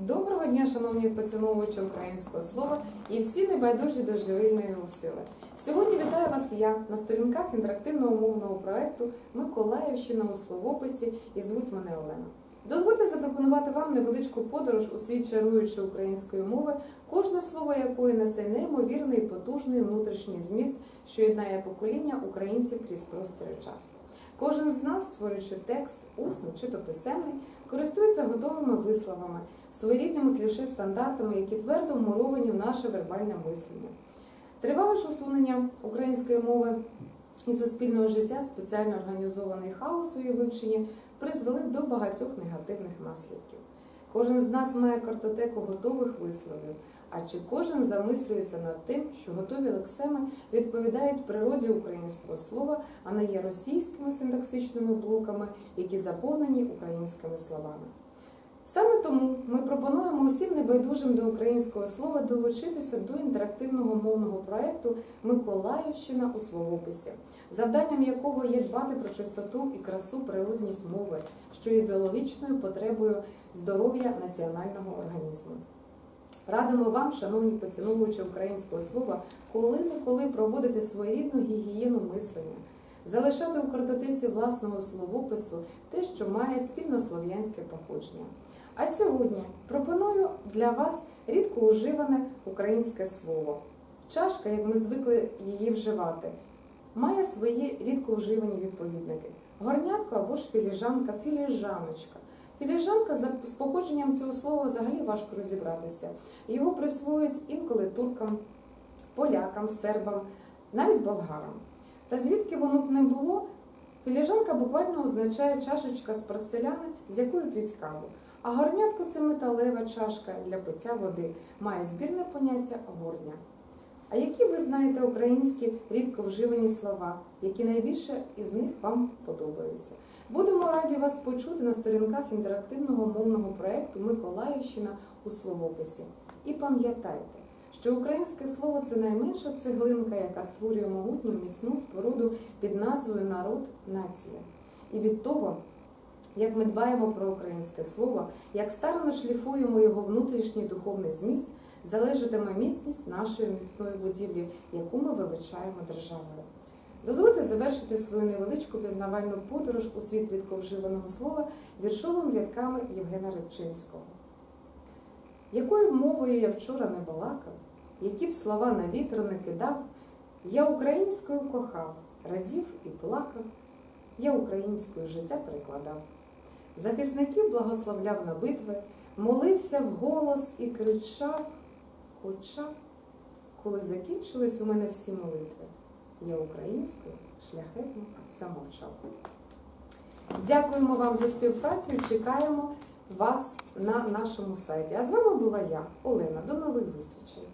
Доброго дня, шановні поціновувачі українського слова і всі небайдужі до живильної сили. Сьогодні вітаю вас я на сторінках інтерактивного мовного проекту Миколаївщина у словописі і звуть мене Олена. Дозвольте запропонувати вам невеличку подорож у світ чаруючої української мови, кожне слово якої несе неймовірний потужний внутрішній зміст, що єднає покоління українців крізь простір і час. Кожен з нас, створюючи текст, усний чи то писемний, користується готовими висловами, своєрідними кліше стандартами, які твердо вмуровані в наше вербальне мислення. Тривале ж усунення української мови і суспільного життя, спеціально організований хаос у її вивченні, призвели до багатьох негативних наслідків. Кожен з нас має картотеку готових висловів. А чи кожен замислюється над тим, що готові лексеми відповідають природі українського слова, а не є російськими синтаксичними блоками, які заповнені українськими словами? Саме тому ми пропонуємо усім небайдужим до українського слова долучитися до інтерактивного мовного проєкту Миколаївщина у словописі, завданням якого є дбати про чистоту і красу природність мови, що є біологічною потребою здоров'я національного організму. Радимо вам, шановні поціновувачі українського слова, коли-неколи проводити своєрідну гігієну мислення, залишати у картотеці власного словопису те, що має спільнослов'янське походження. А сьогодні пропоную для вас рідко уживане українське слово. Чашка, як ми звикли її вживати, має свої рідко вживані відповідники. Горнятко або ж філіжанка, філіжаночка. Філіжанка з походженням цього слова взагалі важко розібратися. Його присвоюють інколи туркам, полякам, сербам, навіть болгарам. Та звідки воно б не було, філіжанка буквально означає чашечка з порцеляни, з якою п'ють каву. А горнятко це металева чашка для пиття води, має збірне поняття горня. А які ви знаєте українські рідко вживані слова, які найбільше із них вам подобаються? Будемо раді вас почути на сторінках інтерактивного мовного проєкту Миколаївщина у словописі. І пам'ятайте, що українське слово це найменша цеглинка, яка створює могутню міцну споруду під назвою Народ нація. І від того, як ми дбаємо про українське слово, як старано шліфуємо його внутрішній духовний зміст, залежатиме міцність нашої міцної будівлі, яку ми величаємо державою. Дозвольте завершити свою невеличку пізнавальну подорож у світ рідковживаного слова віршовими рядками Євгена Рибчинського. Якою мовою я вчора не балакав, які б слова на вітер не кидав, я українською кохав, радів і плакав, я українською життя прикладав. Захисників благословляв на битви, молився вголос і кричав, хоча, коли закінчились у мене всі молитви, я українською шляхетно замовчав. Дякуємо вам за співпрацю чекаємо вас на нашому сайті. А з вами була я, Олена. До нових зустрічей!